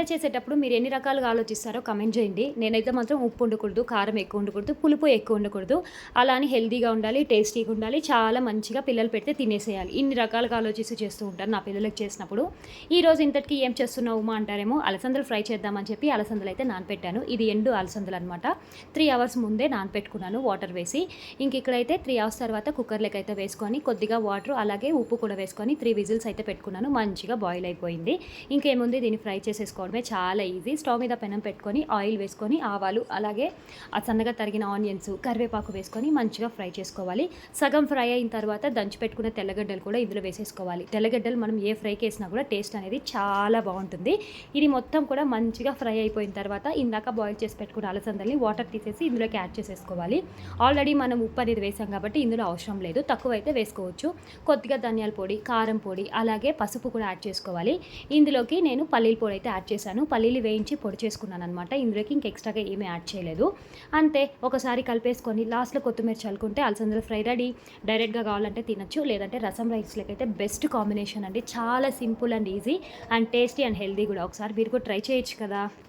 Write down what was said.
వంట చేసేటప్పుడు మీరు ఎన్ని రకాలుగా ఆలోచిస్తారో కమెంట్ చేయండి. నేనైతే మాత్రం ఉప్పు ఉండకూడదు కారం ఎక్కువ ఉండకూడదు పులుపు ఎక్కువ ఉండకూడదు అలా అని హెల్దీగా ఉండాలి టేస్టీగా ఉండాలి చాలా మంచిగా పిల్లలు పెడితే తినేసేయాలి. ఇన్ని రకాలుగా ఆలోచిస్తూ చేస్తూ ఉంటాను నా పిల్లలకు చేసినప్పుడు. ఈరోజు ఇంతటికి ఏం చేస్తున్నావు ఉమా అంటారేమో అలసందలు ఫ్రై చేద్దామని చెప్పి అలసందలు అయితే నానపెట్టాను. ఇది ఎండు అలసందలు అనమాట త్రీ అవర్స్ ముందే నానపెట్టుకున్నాను వాటర్ వేసి. ఇంక ఇక్కడైతే త్రీ అవర్స్ తర్వాత కుక్కర్లోకి అయితే వేసుకొని కొద్దిగా వాటర్ అలాగే ఉప్పు కూడా వేసుకొని త్రీ విజిల్స్ అయితే పెట్టుకున్నాను. మంచిగా బాయిల్ అయిపోయింది. ఇంకేముంది దీన్ని ఫ్రై చేసేసుకోవడమే చాలా ఈజీ స్టవ్ మీద పెనం పెట్టుకొని ఆయిల్ వేసుకొని ఆవాలు అలాగే ఆ సన్నగా తరిగిన ఆనియన్స్ కరివేపాకు వేసుకొని మంచిగా ఫ్రై చేసుకోవాలి. సగం ఫ్రై అయిన తర్వాత దంచి పెట్టుకున్న తెల్లగడ్డలు కూడా ఇందులో వేసేసుకోవాలి. తెల్లగడ్డలు మనం ఏ ఫ్రైకి వేసినా కూడా టేస్ట్ అనేది చాలా బాగుంటుంది. ఇది మొత్తం కూడా మంచిగా ఫ్రై అయిపోయిన తర్వాత ఇందాక బాయిల్ చేసి పెట్టుకున్న అలసందల్ని వాటర్ తీసేసి ఇందులోకి యాడ్ చేసేసుకోవాలి. ఆల్రెడీ మనం ఉప్పు అనేది వేసాం కాబట్టి ఇందులో అవసరం లేదు. తక్కువ అయితే వేసుకోవచ్చు. కొద్దిగా ధనియాల పొడి కారం పొడి అలాగే పసుపు కూడా యాడ్ చేసుకోవాలి. ఇందులోకి నేను పల్లీల పొడి అయితే యాడ్ చేశాను పల్లీలు వేయించి పొడి చేసుకున్నాను అనమాట ఇందులోకి ఇంక ఎక్స్ట్రాగా ఏమీ యాడ్ చేయలేదు. అంతే ఒకసారి కలిపేసుకొని లాస్ట్లో కొత్తిమీర చల్లుకుంటే అలసందల ఫ్రై రెడీ. డైరెక్ట్గా కావాలంటే తినచ్చు లేదంటే రసం రైస్లోకి అయితే బెస్ట్ కాంబినేషన్ అండి. చాలా simple and easy and tasty and healthy కూడా. ఒకసారి మీరు కూడా ట్రై చేయొచ్చు కదా.